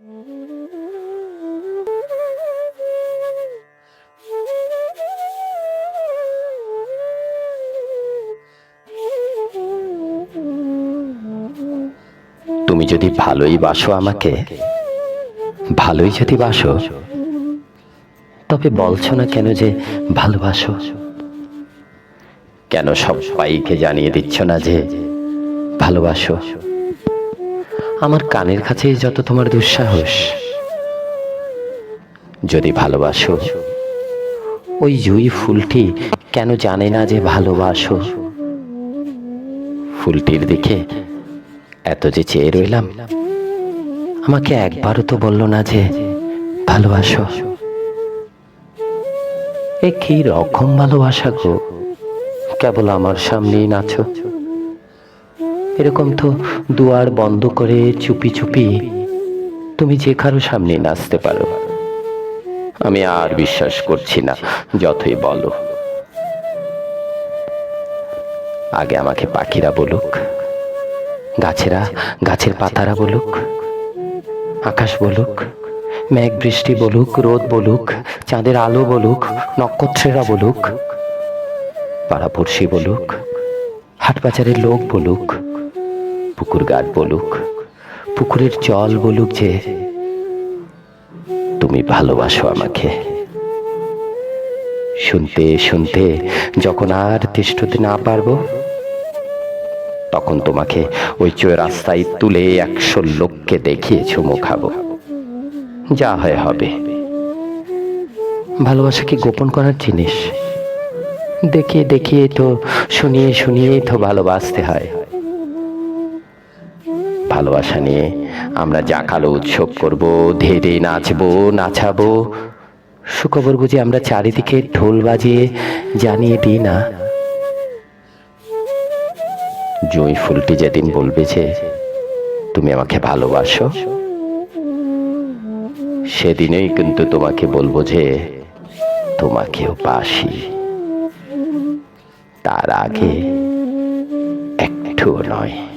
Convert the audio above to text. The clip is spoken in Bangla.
তুমি যদি ভালোই বাসো আমাকে, ভালোই যদি বাসো, তবে বলছো না কেন যে ভালোবাসো? কেন সব সবাইকে জানিয়ে দিচ্ছ না যে ভালোবাসো? আমার কানের কাছেই যত তোমার দুঃসাহস। যদি ভালোবাসো, ওই জুই ফুলটি কেন জানে না যে ভালোবাসো? ফুলটির দিকে এত যে চেয়ে রইলাম, আমাকে একবারও তো বলল না যে ভালোবাসো। এ কি রকম ভালোবাসা গো? কেবল আমার সামনেই নাচো। এরকম তো দুয়ার বন্ধ করে চুপি চুপি তুমি যে কারও সামনে নাচতে পারো। আমি আর বিশ্বাস করছি না, যতই বলো। আগে আমাকে পাখিরা বলুক, গাছেরা, গাছের পাতারা বলুক, আকাশ বলুক, মেঘ বৃষ্টি বলুক, রোদ বলুক, চাঁদের আলো বলুক, নক্ষত্রেরা বলুক, পাড়াপড়শি বলুক, হাটবাজারের লোক বলুক পুকুর গাছ বলুক, পুকুরের জল বলুক যে তুমি ভালোবাসো আমাকে। শুনতে শুনতে যখন আর তিষ্ঠতে না পারব, তখন তোমাকে ওই চোয় রাস্তায় তুলে একশো লোককে দেখিয়ে চুমো খাব। যা হয় হবে। ভালোবাসা কি গোপন করার জিনিস? দেখিয়ে দেখিয়ে তো, শুনিয়ে শুনিয়ে তো ভালোবাসতে হয়। ভালোবাসা নিয়ে আমরা জাকালো উৎসব করব, ধেরে নাচবো, নাচাবো। সুখবর বুঝে আমরা চারিদিকে ঢোল বাজিয়ে জানিয়ে দিই না। জুঁই ফুলটি যেদিন বলবে যে তুমি আমাকে ভালোবাসো। সেদিনেই কিন্তু তোমাকে বলব যে, তোমাকেও বাসি। তার আগে একটুও নয়।